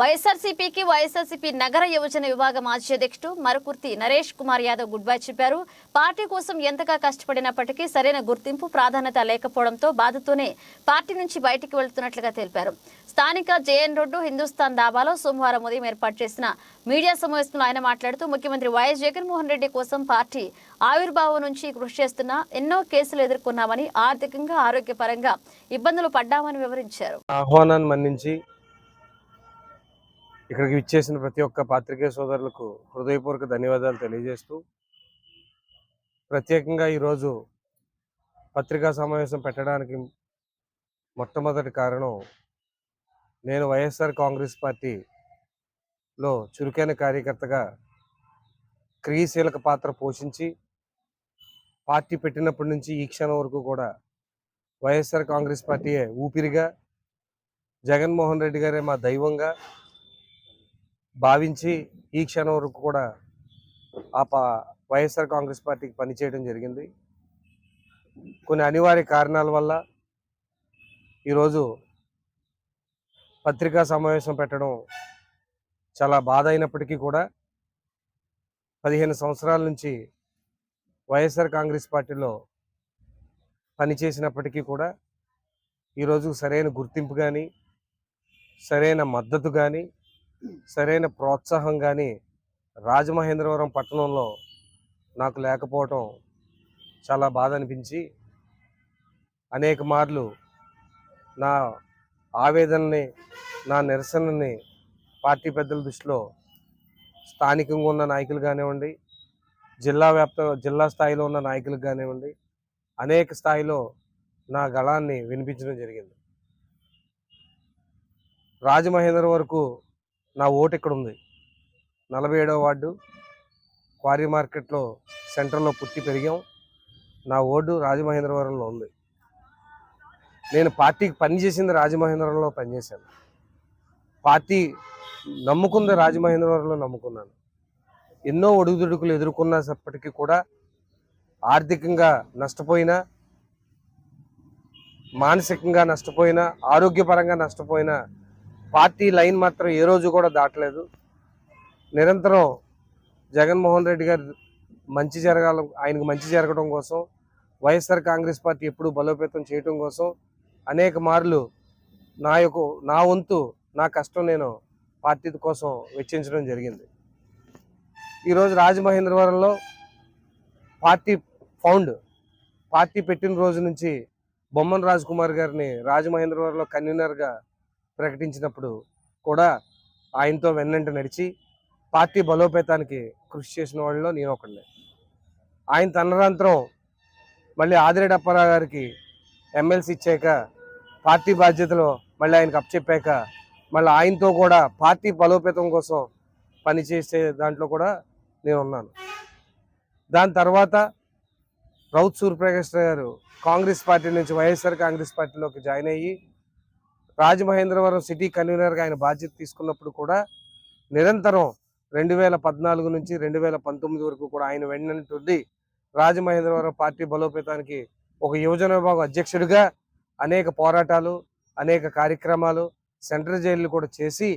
వైఎస్ఆర్సీపీకి వైఎస్ఆర్సీపీ నగర యువజన విభాగం మాజీ అధ్యక్షుడు మరకుర్తి నరేష్ కుమార్ యాదవ్ గుడ్ బై చెప్పారు. పార్టీ కోసం ఎంతగా కష్టపడినప్పటికీ సరైన గుర్తింపు ప్రాధాన్యత లేకపోవడంతో బాధతోనే పార్టీ నుంచి బయటికి వెళ్తున్నట్లుగా తెలిపారు. స్థానిక జేఎన్ రోడ్డు హిందుస్థాన్ దాబాలో సోమవారం ఉదయం ఏర్పాటు చేసిన మీడియా సమావేశంలో ఆయన మాట్లాడుతూ ముఖ్యమంత్రి వైఎస్ జగన్మోహన్ రెడ్డి కోసం పార్టీ ఆవిర్భావం నుంచి కృషి చేస్తున్న ఎన్నో కేసులు ఎదుర్కొన్నామని ఆర్థికంగా ఆరోగ్యపరంగా ఇబ్బందులు పడ్డామని వివరించారు. ఆహ్వానాన్ని మన్నించి ఇక్కడికి విచ్చేసిన ప్రతి ఒక్క పాత్రికేయ సోదరులకు హృదయపూర్వక ధన్యవాదాలు తెలియజేస్తూ ప్రత్యేకంగా ఈరోజు పత్రికా సమావేశం పెట్టడానికి మొట్టమొదటి కారణం నేను వైఎస్ఆర్ కాంగ్రెస్ పార్టీలో చురుకైన కార్యకర్తగా క్రియాశీలక పాత్ర పోషించి పార్టీ పెట్టినప్పటి నుంచి ఈ క్షణం వరకు కూడా వైఎస్ఆర్ కాంగ్రెస్ పార్టీయే ఊపిరిగా జగన్మోహన్ రెడ్డి గారే మా దైవంగా భావించి ఈ క్షణం వరకు కూడా ఆ పా వైఎస్ఆర్ కాంగ్రెస్ పార్టీకి పనిచేయడం జరిగింది. కొన్ని అనివార్య కారణాల వల్ల ఈరోజు పత్రికా సమావేశం పెట్టడం చాలా బాధ అయినప్పటికీ కూడా పదిహేను సంవత్సరాల నుంచి వైఎస్ఆర్ కాంగ్రెస్ పార్టీలో పనిచేసినప్పటికీ కూడా ఈరోజు సరైన గుర్తింపు కానీ సరైన మద్దతు కానీ సరైన ప్రోత్సాహం కానీ రాజమహేంద్రవరం పట్టణంలో నాకు లేకపోవటం చాలా బాధ అనిపించి అనేక మార్లు నా ఆవేదనని నా నిరసనని పార్టీ పెద్దల దృష్టిలో స్థానికంగా ఉన్న నాయకులు కానివ్వండి జిల్లా వ్యాప్త జిల్లా స్థాయిలో ఉన్న నాయకులకు కానివ్వండి అనేక స్థాయిలో నా గళాన్ని వినిపించడం జరిగింది. రాజమహేంద్ర వరకు నా ఓటు ఇక్కడ ఉంది నలభై ఏడవ వార్డు క్వారీ మార్కెట్లో సెంటర్లో పుట్టి పెరిగాం. నా ఓటు రాజమహేంద్రవరంలో ఉంది. నేను పార్టీకి పనిచేసింది రాజమహేంద్రవరంలో పనిచేశాను. పార్టీ నమ్ముకుంది రాజమహేంద్రవరంలో నమ్ముకున్నాను. ఎన్నో ఒడుగుదుడుకులు ఎదుర్కొన్నప్పటికీ కూడా ఆర్థికంగా నష్టపోయినా మానసికంగా నష్టపోయినా ఆరోగ్యపరంగా నష్టపోయినా పార్టీ లైన్ మాత్రం ఏ రోజు కూడా దాటలేదు. నిరంతరం జగన్మోహన్ రెడ్డి గారు మంచి జరగాల ఆయనకు మంచి జరగడం కోసం వైఎస్ఆర్ కాంగ్రెస్ పార్టీ ఎప్పుడూ బలోపేతం చేయడం కోసం అనేక మార్లు నా యొక్క నా వంతు నా కష్టం నేను పార్టీ కోసం వెచ్చించడం జరిగింది. ఈరోజు రాజమహేంద్రవరంలో పార్టీ ఫౌండ్ పార్టీ పెట్టిన రోజు నుంచి బొమ్మన్ రాజ్ కుమార్ గారిని రాజమహేంద్రవరంలో కన్వీనర్గా ప్రకటించినప్పుడు కూడా ఆయనతో వెన్నంట నడిచి పార్టీ బలోపేతానికి కృషి చేసిన వాళ్ళలో నేను ఒకడిని. ఆయన తనరాంతరం మళ్ళీ ఆదిరెడ్డి అప్పారావు గారికి ఎమ్మెల్సీ ఇచ్చాక పార్టీ బాధ్యతలు మళ్ళీ ఆయనకు అప్పచెప్పాక మళ్ళీ ఆయనతో కూడా పార్టీ బలోపేతం కోసం పనిచేసే దాంట్లో కూడా నేను ఉన్నాను. దాని తర్వాత రౌత్ సూర్యప్రకాష్ గారు కాంగ్రెస్ పార్టీ నుంచి వైఎస్ఆర్ కాంగ్రెస్ పార్టీలోకి జాయిన్ అయ్యి రాజమహేంద్రవరం సిటీ కన్వీనర్గా ఆయన బాధ్యత తీసుకున్నప్పుడు కూడా నిరంతరం రెండు వేల పద్నాలుగు నుంచి రెండు వేల పంతొమ్మిది వరకు కూడా ఆయన వెన్నంటుండి రాజమహేంద్రవరం పార్టీ బలోపేతానికి ఒక యువజన విభాగం అధ్యక్షుడిగా అనేక పోరాటాలు అనేక కార్యక్రమాలు సెంట్రల్ జైలు కూడా చేసి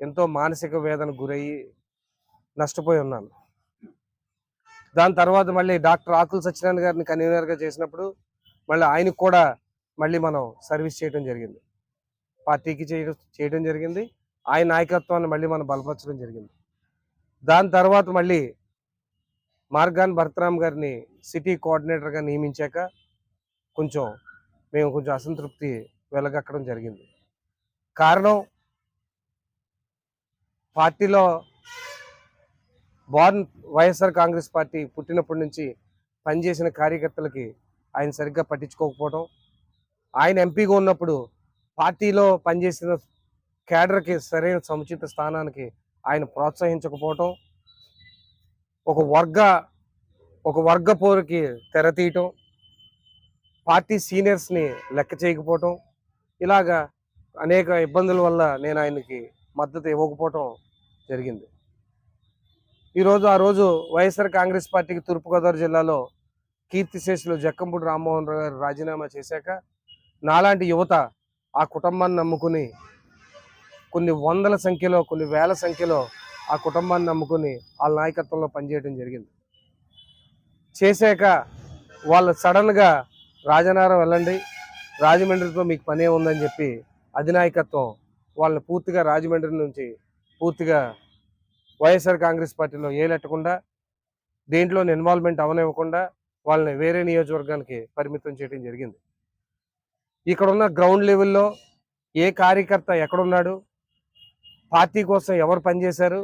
ఎంతో మానసిక వేదన గురయ్యి నష్టపోయి ఉన్నాను. దాని తర్వాత మళ్ళీ డాక్టర్ ఆకుల సత్యనారాయణ గారిని కన్వీనర్గా చేసినప్పుడు మళ్ళీ ఆయనకు కూడా మళ్ళీ మనం సర్వీస్ చేయడం జరిగింది. పార్టీకి చేయడం చేయడం జరిగింది. ఆయన నాయకత్వాన్ని మళ్ళీ మనం బలపరచడం జరిగింది. దాని తర్వాత మళ్ళీ మార్గాన్ భరతరామ్ గారిని సిటీ కోఆర్డినేటర్గా నియమించాక కొంచెం మేము కొంచెం అసంతృప్తి వెలగక్కడం జరిగింది. కారణం పార్టీలో బార్న్ వైఎస్ఆర్ కాంగ్రెస్ పార్టీ పుట్టినప్పటి నుంచి పనిచేసిన కార్యకర్తలకి ఆయన సరిగ్గా పట్టించుకోకపోవడం ఆయన ఎంపీగా ఉన్నప్పుడు పార్టీలో పనిచేసిన కేడర్కి సరైన సముచిత స్థానానికి ఆయన ప్రోత్సహించకపోవటం ఒక వర్గ ఒక వర్గ పోరుకి తెరతీయటం పార్టీ సీనియర్స్ని లెక్క చేయకపోవటం ఇలాగా అనేక ఇబ్బందుల వల్ల నేను ఆయనకి మద్దతు ఇవ్వకపోవటం జరిగింది. ఈరోజు ఆ రోజు వైఎస్ఆర్ కాంగ్రెస్ పార్టీకి తూర్పుగోదావరి జిల్లాలో కీర్తిశేషులు జక్కంపూడి రామ్మోహన్ రావు గారు రాజీనామా చేశాక నాలాంటి యువత ఆ కుటుంబాన్ని నమ్ముకుని కొన్ని వందల సంఖ్యలో కొన్ని వేల సంఖ్యలో ఆ కుటుంబాన్ని నమ్ముకుని వాళ్ళ నాయకత్వంలో పనిచేయడం జరిగింది. చేశాక వాళ్ళు సడన్గా రాజనగరం వెళ్ళండి రాజమండ్రితో మీకు పనే ఉందని చెప్పి అధినాయకత్వం వాళ్ళని పూర్తిగా రాజమండ్రి నుంచి పూర్తిగా వైఎస్ఆర్ కాంగ్రెస్ పార్టీలో ఏలెట్టకుండా దేంట్లో ఇన్వాల్వ్మెంట్ అవనివ్వకుండా వాళ్ళని వేరే నియోజకవర్గానికి పరిమితం చేయడం జరిగింది. ఇక్కడ ఉన్న గ్రౌండ్ లెవెల్లో ఏ కార్యకర్త ఎక్కడున్నాడు? పార్టీ కోసం ఎవరు పనిచేశారు?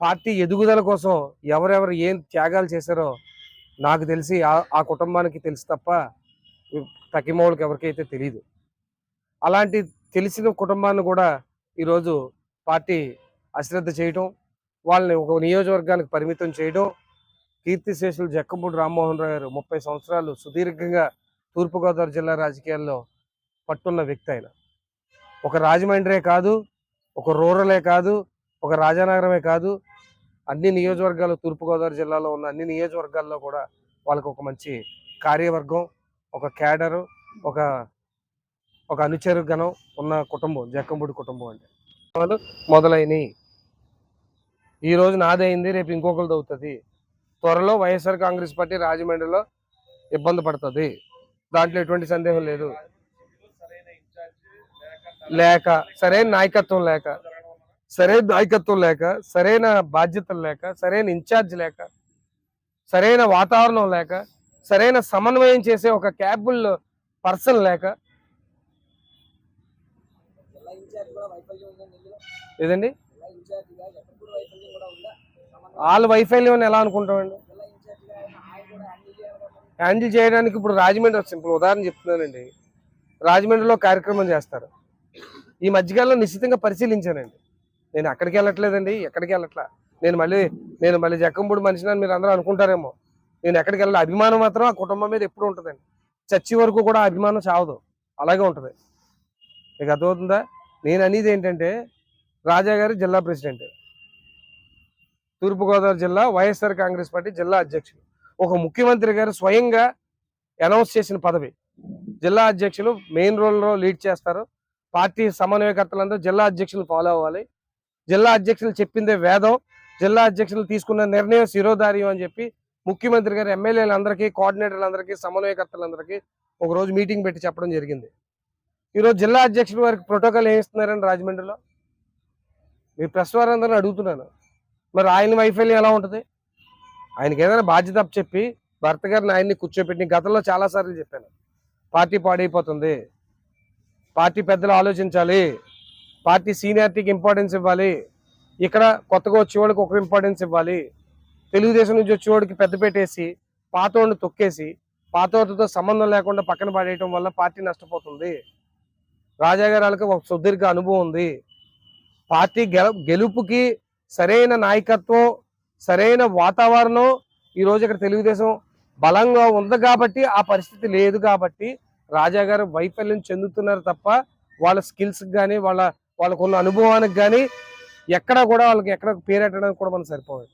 పార్టీ ఎదుగుదల కోసం ఎవరెవరు ఏం త్యాగాలు చేశారో నాకు తెలిసి ఆ- ఆ కుటుంబానికి తెలుసు తప్ప తక్కిమోళ్ళకి ఎవరికైతే తెలియదు అలాంటి తెలిసిన కుటుంబాన్ని కూడా ఈరోజు పార్టీ అశ్రద్ధ చేయటం వాళ్ళని ఒక నియోజకవర్గానికి పరిమితం చేయడం కీర్తిశేషులు జక్కంపూడి రామ్మోహన్ రావు గారు ముప్పై సంవత్సరాలు సుదీర్ఘంగా తూర్పుగోదావరి జిల్లా రాజకీయాల్లో పట్టున్న వ్యక్తి ఆయన. ఒక రాజమండ్రే కాదు ఒక రూరలే కాదు ఒక రాజానగరమే కాదు అన్ని నియోజకవర్గాలు తూర్పుగోదావరి జిల్లాలో ఉన్న అన్ని నియోజకవర్గాల్లో కూడా వాళ్ళకు ఒక మంచి కార్యవర్గం ఒక క్యాడరు ఒక ఒక అనుచరు గణం ఉన్న కుటుంబం జక్కంపూడి కుటుంబం అంటే వాళ్ళు మొదలైనవి ఈ రోజు నాదైంది రేపు ఇంకొకరిది అవుతుంది త్వరలో వైఎస్ఆర్ కాంగ్రెస్ పార్టీ రాజమండ్రిలో ఇబ్బంది పడుతుంది. దాంట్లో ఎటువంటి సందేహం లేదు. లేక సరైన నాయకత్వం లేక సరైన నాయకత్వం లేక సరైన బాధ్యతలు లేక సరైన ఇన్ఛార్జ్ లేక సరైన వాతావరణం లేక సరైన సమన్వయం చేసే ఒక క్యాబుల్ పర్సన్ లేక. ఏదండి? వాళ్ళ వైఫల్యం ఎలా అనుకుంటామండి జిల్లా ఇన్ఛార్జిగా ఆయన ఆయన కూడా హ్యాండిల్ చేయాలి కదా మరి. హ్యాండిల్ చేయడానికి ఇప్పుడు రాజమండ్రి ఒక సింపుల్ ఉదాహరణ చెప్తున్నానండి. రాజమండ్రిలో కార్యక్రమం చేస్తారు. ఈ మధ్యకాలంలో నిశ్చితంగా పరిశీలించానండి. నేను అక్కడికి వెళ్ళట్లేదండి ఎక్కడికి వెళ్ళట్లా. నేను మళ్ళీ నేను మళ్ళీ జక్కంపూడి మనిషిని అని మీరు అందరూ అనుకుంటారేమో. నేను ఎక్కడికి వెళ్ళాలి అభిమానం మాత్రం ఆ కుటుంబం మీద ఎప్పుడు ఉంటుందండి. చచ్చి వరకు కూడా అభిమానం చావదు. అలాగే ఉంటుంది. మీకు అర్థమవుతుందా? నేను అనేది ఏంటంటే రాజా గారు జిల్లా ప్రెసిడెంట్. తూర్పుగోదావరి జిల్లా వైఎస్ఆర్ కాంగ్రెస్ పార్టీ జిల్లా అధ్యక్షుడు. ఒక ముఖ్యమంత్రి గారు స్వయంగా అనౌన్స్ చేసిన పదవి. జిల్లా అధ్యక్షులు మెయిన్ రోల్లో లీడ్ చేస్తారు. పార్టీ సమన్వయకర్తలందరూ జిల్లా అధ్యక్షులు ఫాలో అవ్వాలి. జిల్లా అధ్యక్షులు చెప్పిందే వేదం. జిల్లా అధ్యక్షులు తీసుకున్న నిర్ణయం శిరోధార్యం అని చెప్పి ముఖ్యమంత్రి గారు ఎమ్మెల్యేలందరికీ కోఆర్డినేటర్లందరికీ సమన్వయకర్తలందరికీ ఒకరోజు మీటింగ్ పెట్టి చెప్పడం జరిగింది. ఈరోజు జిల్లా అధ్యక్షులు వారికి ప్రోటోకాల్ ఏమి ఇస్తున్నారండి రాజమండ్రిలో? మీ ప్రెస్ వారందరూ అడుగుతున్నాను. మరి ఆయన వైఫల్యం ఎలా ఉంటుంది? ఆయనకి ఏదైనా బాధ్యత చెప్పి భర్త గారిని ఆయన్ని కూర్చోపెట్టి గతంలో చాలా సార్లు చెప్పాను. పార్టీ పాడైపోతుంది. పార్టీ పెద్దలు ఆలోచించాలి. పార్టీ సీనియారిటీకి ఇంపార్టెన్స్ ఇవ్వాలి. ఇక్కడ కొత్తగా వచ్చేవాడికి ఒక ఇంపార్టెన్స్ ఇవ్వాలి. తెలుగుదేశం నుంచి వచ్చేవాడికి పెద్ద పెట్టేసి పాతోడిని తొక్కేసి పాతోడితో సంబంధం లేకుండా పక్కన పడేయటం వల్ల పార్టీ నష్టపోతుంది. రాజాగారాలకు ఒక సుదీర్ఘ అనుభవం ఉంది. పార్టీ గెలుపుకి సరైన నాయకత్వం సరైన వాతావరణం ఈరోజు ఇక్కడ తెలుగుదేశం బలంగా ఉంది కాబట్టి ఆ పరిస్థితి లేదు కాబట్టి రాజా గారు వైఫల్యం చెందుతున్నారు తప్ప వాళ్ళ స్కిల్స్కి కానీ వాళ్ళ వాళ్ళకున్న అనుభవానికి కానీ ఎక్కడ కూడా వాళ్ళకి ఎక్కడ పేరెట్టడానికి కూడా మనం సరిపోదు.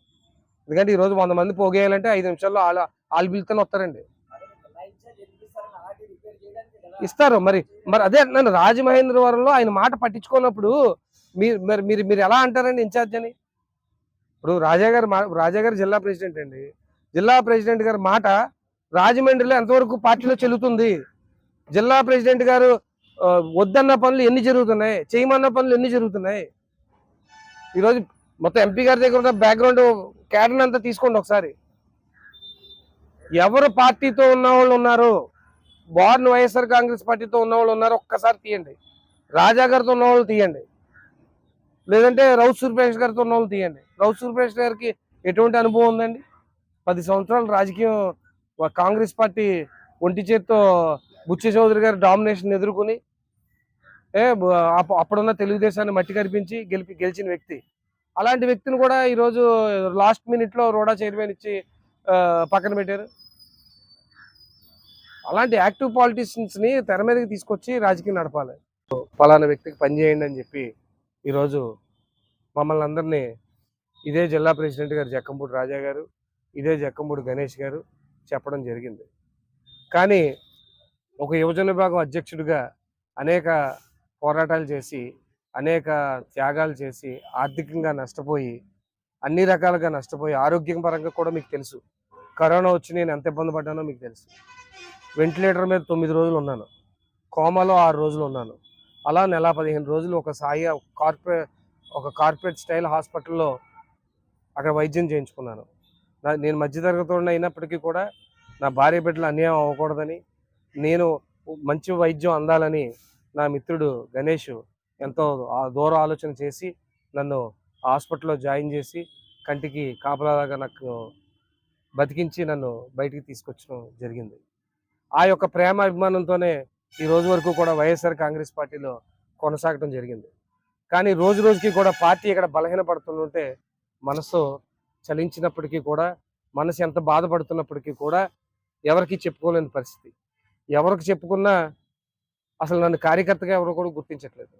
ఎందుకంటే ఈరోజు వంద మంది పోగేయాలంటే ఐదు నిమిషాల్లో వాళ్ళ వాళ్ళు పిలుతూనే వస్తారండి. ఇస్తారు మరి మరి అదే అంటున్నాను రాజమహేంద్రవరంలో ఆయన మాట పట్టించుకున్నప్పుడు మీరు మరి మీరు మీరు ఎలా అంటారండి ఇన్ఛార్జ్ అని? ఇప్పుడు రాజా గారు మా- రాజా గారు జిల్లా ప్రెసిడెంట్ అండి. జిల్లా ప్రెసిడెంట్ గారి మాట రాజమండ్రిలో ఎంతవరకు పార్టీలో చెల్లుతుంది? జిల్లా ప్రెసిడెంట్ గారు వద్దన్న పనులు ఎన్ని జరుగుతున్నాయి? చేయమన్న పనులు ఎన్ని జరుగుతున్నాయి? ఈరోజు మొత్తం ఎంపీ గారి దగ్గర ఉన్న బ్యాక్గ్రౌండ్ క్యాడర్ అంతా తీసుకోండి ఒకసారి. ఎవరు పార్టీతో ఉన్న వాళ్ళు ఉన్నారు బార్న్ వైఎస్ఆర్ కాంగ్రెస్ పార్టీతో ఉన్న వాళ్ళు ఉన్నారు ఒక్కసారి తీయండి. రాజా గారితో ఉన్న వాళ్ళు తీయండి. లేదంటే రౌత్ సూర్యప్రకాష్ గారితో ఉన్న వాళ్ళు తీయండి. రౌత్ సూర్యప్రకాష్ గారికి ఎటువంటి అనుభవం ఉందండి? పది సంవత్సరాలు రాజకీయం కాంగ్రెస్ పార్టీ ఒంటి చేత్తో బుచ్చి చౌదరి గారి డామినేషన్ ఎదుర్కొని ఏ అప్పుడున్న తెలుగుదేశాన్ని మట్టి కనిపించి గెలిపి గెలిచిన వ్యక్తి. అలాంటి వ్యక్తిని కూడా ఈరోజు లాస్ట్ మినిట్లో రోడా చైర్మన్ ఇచ్చి పక్కన పెట్టారు. అలాంటి యాక్టివ్ పాలిటిషియన్స్ని తెర మీదకి తీసుకొచ్చి రాజకీయం నడపాలి. ఫలానా వ్యక్తికి పనిచేయండి అని చెప్పి ఈరోజు మమ్మల్ని అందరినీ ఇదే జిల్లా ప్రెసిడెంట్ గారు జక్కంపూడి రాజా గారు ఇదే జక్కంపూడి గణేష్ గారు చెప్పడం జరిగింది. కానీ ఒక యువజన విభాగం అధ్యక్షుడిగా అనేక పోరాటాలు చేసి అనేక త్యాగాలు చేసి ఆర్థికంగా నష్టపోయి అన్ని రకాలుగా నష్టపోయి ఆరోగ్యం పరంగా కూడా మీకు తెలుసు. కరోనా వచ్చి నేను ఎంత ఇబ్బంది పడ్డానో మీకు తెలుసు. వెంటిలేటర్ మీద తొమ్మిది రోజులు ఉన్నాను. కోమాలో ఆరు రోజులు ఉన్నాను. అలా నెల పదిహేను రోజులు ఒక సాయి కార్పొరేట్ ఒక కార్పొరేట్ స్టైల్ హాస్పిటల్లో అక్కడ వైద్యం చేయించుకున్నాను. నా- నేను మధ్యతరగతి అయినప్పటికీ కూడా నా భార్య బిడ్డలు అన్యాయం అవ్వకూడదని నేను మంచి వైద్యం అందాలని నా మిత్రుడు గణేష్ ఎంతో దూర ఆలోచన చేసి నన్ను హాస్పిటల్లో జాయిన్ చేసి కంటికి కాపలాగా నాకు బతికించి నన్ను బయటికి తీసుకొచ్చడం జరిగింది. ఆ యొక్క ప్రేమ అభిమానంతోనే ఈ రోజు వరకు కూడా వైఎస్ఆర్ కాంగ్రెస్ పార్టీలో కొనసాగడం జరిగింది. కానీ రోజు రోజుకి కూడా పార్టీ ఇక్కడ బలహీనపడుతుంటే మనసు చలించినప్పటికీ కూడా మనసు ఎంత బాధపడుతున్నప్పటికీ కూడా ఎవరికి చెప్పుకోలేని పరిస్థితి. ఎవరికి చెప్పుకున్నా అసలు నన్ను కార్యకర్తగా ఎవరు కూడా గుర్తించట్లేదు.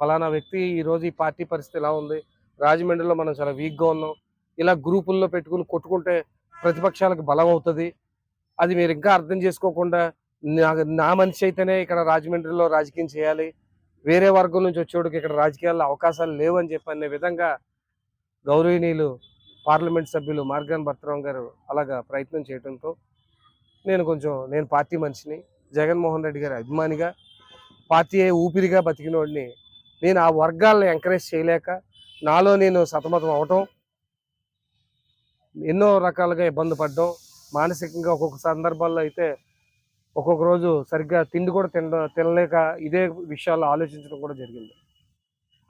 ఫలానా వ్యక్తి ఈరోజు ఈ పార్టీ పరిస్థితి ఎలా ఉంది? రాజమండ్రిలో మనం చాలా వీక్గా ఉన్నాం. ఇలా గ్రూపుల్లో పెట్టుకుని కొట్టుకుంటే ప్రతిపక్షాలకు బలం అవుతుంది. అది మీరు ఇంకా అర్థం చేసుకోకుండా నా నా మనిషి అయితేనే ఇక్కడ రాజమండ్రిలో రాజకీయం చేయాలి. వేరే వర్గం నుంచి వచ్చేవాడికి ఇక్కడ రాజకీయాల్లో అవకాశాలు లేవని చెప్పి అనే విధంగా గౌరవనీయులు పార్లమెంట్ సభ్యులు మార్గాన్ భర్తరావు గారు అలాగా ప్రయత్నం చేయడంతో నేను కొంచెం నేను పార్టీ మనిషిని జగన్మోహన్ రెడ్డి గారి అభిమానిగా పార్టీ ఊపిరిగా బతికిన వాడిని నేను ఆ వర్గాలను ఎంకరేజ్ చేయలేక నాలో నేను సతమతం అవటం ఎన్నో రకాలుగా ఇబ్బంది పడడం మానసికంగా ఒక్కొక్క సందర్భాల్లో అయితే ఒక్కొక్క రోజు సరిగ్గా తిండి కూడా తిన తినలేక ఇదే విషయాల్లో ఆలోచించడం కూడా జరిగింది.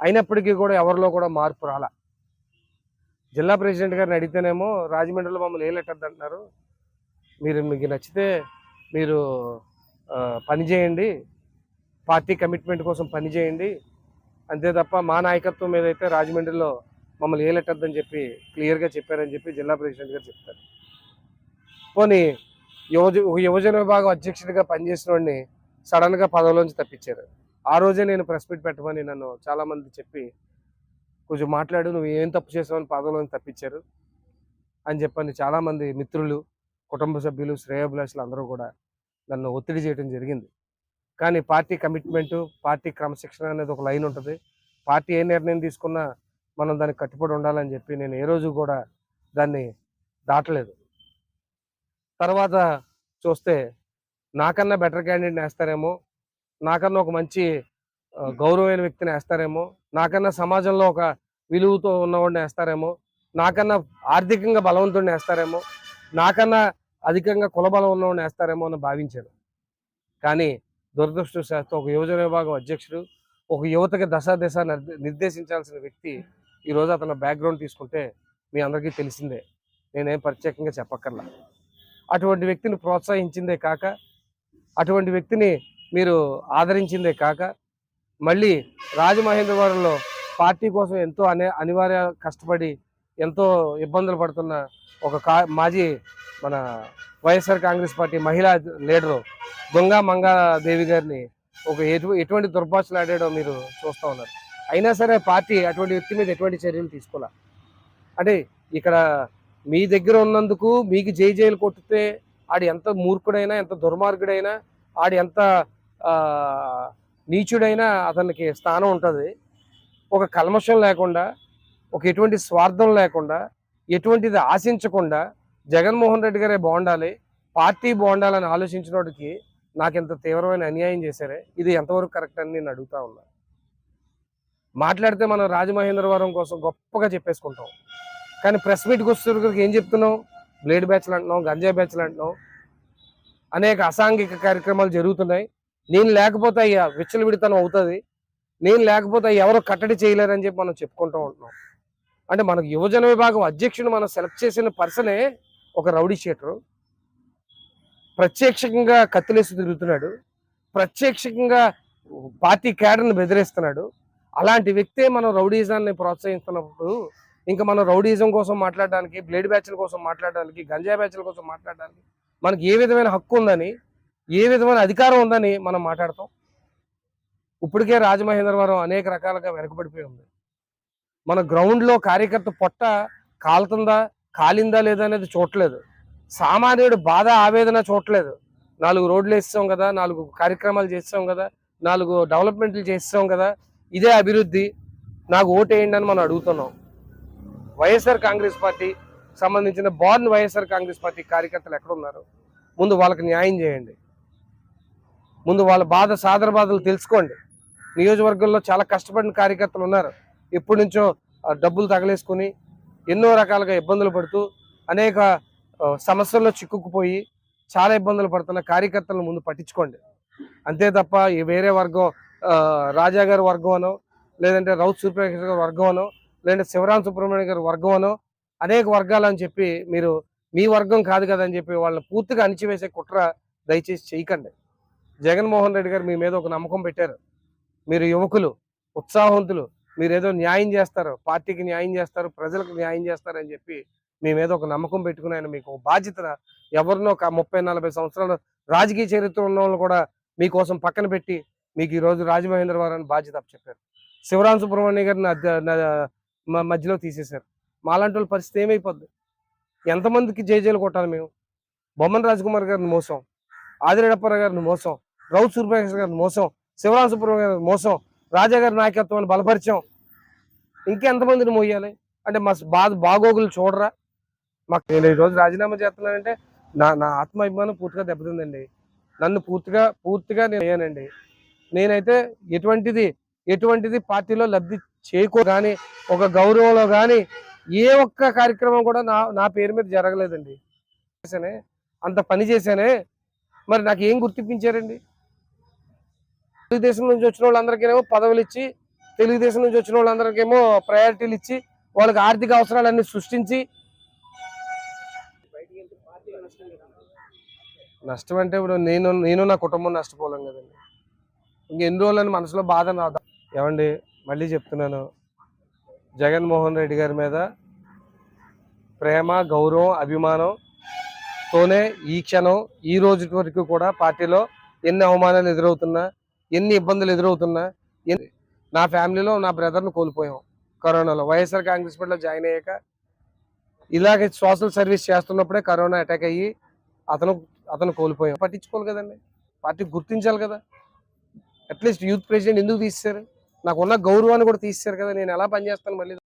అయినప్పటికీ కూడా ఎవరిలో కూడా మార్పు రాలా. జిల్లా ప్రెసిడెంట్ గారిని అడిగితేనేమో రాజమండ్రిలో మమ్మల్ని వేయలేటద్దు అంటున్నారు మీరు మీకు నచ్చితే మీరు పనిచేయండి పని చేయండి. పార్టీ కమిట్మెంట్ కోసం పని చేయండి. అంతే తప్ప మా నాయకత్వం మీద అయితే రాజమండ్రిలో మమ్మల్ని వేయలేటద్దని చెప్పి క్లియర్గా చెప్పారని చెప్పి జిల్లా ప్రెసిడెంట్ గారు చెప్తారు. పోనీ యువజ యువజన విభాగం అధ్యక్షుడిగా పనిచేసిన వాడిని సడన్గా పదవిలోంచి తప్పించారు. ఆ రోజే నేను ప్రెస్ మీట్ పెట్టమని నన్ను చాలామంది చెప్పి కొంచెం మాట్లాడు నువ్వు ఏం తప్పు చేసావని పదవిలోంచి తప్పించారు అని చెప్పని చాలామంది మిత్రులు కుటుంబ సభ్యులు శ్రేయోభిలాషులు అందరూ కూడా నన్ను ఒత్తిడి చేయడం జరిగింది. కానీ పార్టీ కమిట్మెంటు పార్టీ క్రమశిక్షణ అనేది ఒక లైన్ ఉంటుంది. పార్టీ ఏ నిర్ణయం తీసుకున్నా మనం దానికి కట్టుబడి ఉండాలని చెప్పి నేను ఏ రోజు కూడా దాన్ని దాటలేదు. తర్వాత చూస్తే నాకన్నా బెటర్ క్యాండిడేట్ వేస్తారేమో నాకన్నా ఒక మంచి గౌరవమైన వ్యక్తిని వేస్తారేమో నాకన్నా సమాజంలో ఒక విలువతో ఉన్నవాడిని వేస్తారేమో నాకన్నా ఆర్థికంగా బలవంతుడిని వేస్తారేమో నాకన్నా అధికంగా కులబలం ఉన్నవాడిని వేస్తారేమో అని భావించాను. కానీ దురదృష్టవశాత్తు ఒక యువజన విభాగం అధ్యక్షుడు ఒక యువతకి దశ దిశ నిర్దేశించాల్సిన వ్యక్తి ఈరోజు అతను బ్యాక్గ్రౌండ్ తీసుకుంటే మీ అందరికీ తెలిసిందే. నేనేం ప్రత్యేకంగా చెప్పక్కర్లా. అటువంటి వ్యక్తిని ప్రోత్సహించిందే కాక అటువంటి వ్యక్తిని మీరు ఆదరించిందే కాక మళ్ళీ రాజమహేంద్రవరంలో పార్టీ కోసం ఎంతో అనే అనివార్య కష్టపడి ఎంతో ఇబ్బందులు పడుతున్న ఒక కా మాజీ మన వైఎస్ఆర్ కాంగ్రెస్ పార్టీ మహిళా లీడరు దొంగ మంగాదేవి గారిని ఒక ఎటు ఎటువంటి దుర్భాషలు ఆడాడో మీరు చూస్తూ ఉన్నారు. అయినా సరే పార్టీ అటువంటి వ్యక్తి మీద ఎటువంటి చర్యలు తీసుకోలే. అంటే ఇక్కడ మీ దగ్గర ఉన్నందుకు మీకు జై జైలు కొట్టితే ఆడు ఎంత మూర్ఖుడైనా ఎంత దుర్మార్గుడైనా ఆడు ఎంత నీచుడైనా అతనికి స్థానం ఉంటుంది. ఒక కల్మషం లేకుండా ఒక ఎటువంటి స్వార్థం లేకుండా ఎటువంటిది ఆశించకుండా జగన్మోహన్ రెడ్డి గారే బాగుండాలి పార్టీ బాగుండాలని ఆలోచించిన వాడికి నాకు ఇంత తీవ్రమైన అన్యాయం చేశారే ఇది ఎంతవరకు కరెక్ట్ అని నేను అడుగుతా ఉన్నా. మాట్లాడితే మనం రాజమహేంద్రవరం కోసం గొప్పగా చెప్పేసుకుంటాం. కానీ ప్రెస్ మీట్కి వచ్చేసరికి ఏం చెప్తున్నాం బ్లేడ్ బ్యాచ్లు అంటున్నాం గంజాయి బ్యాచ్లు అంటున్నాం అనేక అసాంఘిక కార్యక్రమాలు జరుగుతున్నాయి. నేను లేకపోతే అయ్యా విచ్చలవిడితనం అవుతుంది. నేను లేకపోతే ఎవరు కట్టడి చేయలేరని చెప్పి మనం చెప్పుకుంటూ ఉంటున్నాం. అంటే మనకు యువజన విభాగం అధ్యక్షుడు మనం సెలెక్ట్ చేసిన పర్సనే ఒక రౌడీ షీటరు. ప్రత్యక్షంగా కత్తిలేసి తిరుగుతున్నాడు. ప్రత్యక్షంగా పార్టీ క్యాడర్ని బెదిరిస్తున్నాడు. అలాంటి వ్యక్తే మనం రౌడీజాన్ని ప్రోత్సహిస్తున్నప్పుడు ఇంకా మనం రౌడీజం కోసం మాట్లాడడానికి బ్లేడ్ బ్యాచ్ల కోసం మాట్లాడడానికి గంజా బ్యాచ్ల కోసం మాట్లాడడానికి మనకి ఏ విధమైన హక్కు ఉందని ఏ విధమైన అధికారం ఉందని మనం మాట్లాడతాం. ఇప్పటికే రాజమహేంద్రవరం అనేక రకాలుగా వెనకబడిపోయి ఉంది. మన గ్రౌండ్లో కార్యకర్త పొట్ట కాలుతుందా కాలిందా లేదా అనేది చూడలేదు సామాన్యుడు బాధ ఆవేదన చూడలేదు నాలుగు రోడ్లు వేస్తాం కదా నాలుగు కార్యక్రమాలు చేస్తాం కదా నాలుగు డెవలప్మెంట్లు చేస్తాం కదా ఇదే అభివృద్ధి. నాకు ఓటేయండి అని మనం అడుగుతున్నాం. వైఎస్ఆర్ కాంగ్రెస్ పార్టీ సంబంధించిన బార్న్ వైఎస్ఆర్ కాంగ్రెస్ పార్టీ కార్యకర్తలు ఎక్కడ ఉన్నారు ముందు వాళ్ళకి న్యాయం చేయండి. ముందు వాళ్ళ బాధ సాదర బాధలు తెలుసుకోండి. నియోజకవర్గంలో చాలా కష్టపడిన కార్యకర్తలు ఉన్నారు. ఎప్పటి నుంచో డబ్బులు తగలేసుకుని ఎన్నో రకాలుగా ఇబ్బందులు పడుతూ అనేక సమస్యల్లో చిక్కుకుపోయి చాలా ఇబ్బందులు పడుతున్న కార్యకర్తలను ముందు పట్టించుకోండి. అంతే తప్ప ఈ వేరే వర్గం రాజా గారి వర్గం అనో లేదంటే రౌత్ సూర్యప్రకాష్ గారి వర్గం అనో లేదంటే శివరాం సుబ్రహ్మణ్యం గారి వర్గం అనో అనేక వర్గాలు అని చెప్పి మీరు మీ వర్గం కాదు కదా అని చెప్పి వాళ్ళని పూర్తిగా అణిచివేసే కుట్ర దయచేసి చేయకండి. జగన్మోహన్ రెడ్డి గారు మీ మీద ఒక నమ్మకం పెట్టారు. మీరు యువకులు ఉత్సాహవంతులు మీరు ఏదో న్యాయం చేస్తారు పార్టీకి న్యాయం చేస్తారు ప్రజలకు న్యాయం చేస్తారు అని చెప్పి మీ మీద ఒక నమ్మకం పెట్టుకుని ఆయన మీకు బాధ్యత ఎవరినో ఒక ముప్పై నలభై సంవత్సరాలు రాజకీయ చరిత్ర ఉన్న వాళ్ళు కూడా మీకోసం పక్కన పెట్టి మీకు ఈ రోజు రాజమహేంద్రవరం బాధ్యత చెప్పారు శివరాం సుబ్రహ్మణ్య గారిని మధ్యలో తీసేశారు. మాలాంటి వాళ్ళ పరిస్థితి ఏమైపోద్ది? ఎంతమందికి జేజేలు కొట్టాలి మేము? బొమ్మన్ రాజకుమార్ గారిని మోసం. ఆదిరెడ్డప్పర గారిని మోసం రౌత్ సూర్యప్రకాశ్ గారిని మోసం శివరాం సుబ్రహ్మణ్య గారిని మోసం రాజా గారి నాయకత్వాన్ని బలపరిచాం. ఇంకెంతమందిని మోయాలి? అంటే మా బాధ బాగోగులు చూడరా? మాకు నేను ఈరోజు రాజీనామా చేస్తున్నానంటే నా నా ఆత్మాభిమానం పూర్తిగా దెబ్బతిందండి. నన్ను పూర్తిగా పూర్తిగా నేను అయ్యానండి నేనైతే ఎటువంటిది ఎటువంటిది పార్టీలో లబ్ధి చేకూ కానీ ఒక గౌరవంలో కానీ ఏ ఒక్క కార్యక్రమం కూడా నా నా పేరు మీద జరగలేదండి. అంత పని చేశానే మరి నాకు ఏం గుర్తింపించారండి? తెలుగుదేశం నుంచి వచ్చిన వాళ్ళందరికీనేమో పదవులు ఇచ్చి తెలుగుదేశం నుంచి వచ్చిన వాళ్ళందరికేమో ప్రయారిటీలు ఇచ్చి వాళ్ళకి ఆర్థిక అవసరాలన్నీ సృష్టించి. నష్టం అంటే ఇప్పుడు నేను నేను నా కుటుంబం నష్టపోలేం కదండి. ఇంకెన్ని రోజులని మనసులో బాధ నాదా? ఏమండి మళ్ళీ చెప్తున్నాను. జగన్మోహన్ రెడ్డి గారి మీద ప్రేమ గౌరవం అభిమానం తోనే ఈ క్షణం ఈ రోజు వరకు కూడా పార్టీలో ఎన్ని అవమానాలు ఎదురవుతున్నా ఎన్ని ఇబ్బందులు ఎదురవుతున్నా నా ఫ్యామిలీలో నా బ్రదర్ను కోల్పోయాం కరోనాలో. వైఎస్ఆర్ కాంగ్రెస్ పార్టీలో జాయిన్ అయ్యాక ఇలాగే సోషల్ సర్వీస్ చేస్తున్నప్పుడే కరోనా అటాక్ అయ్యి అతను అతను కోల్పోయాం. పట్టించుకోవాలి కదండి. పార్టీ గుర్తించాలి కదా. అట్లీస్ట్ యూత్ ప్రెసిడెంట్ ఎందుకు తీస్తారు నాకున్న గౌరవాన్ని కూడా తీస్తారు కదా. నేను ఎలా పనిచేస్తాను మళ్ళీ?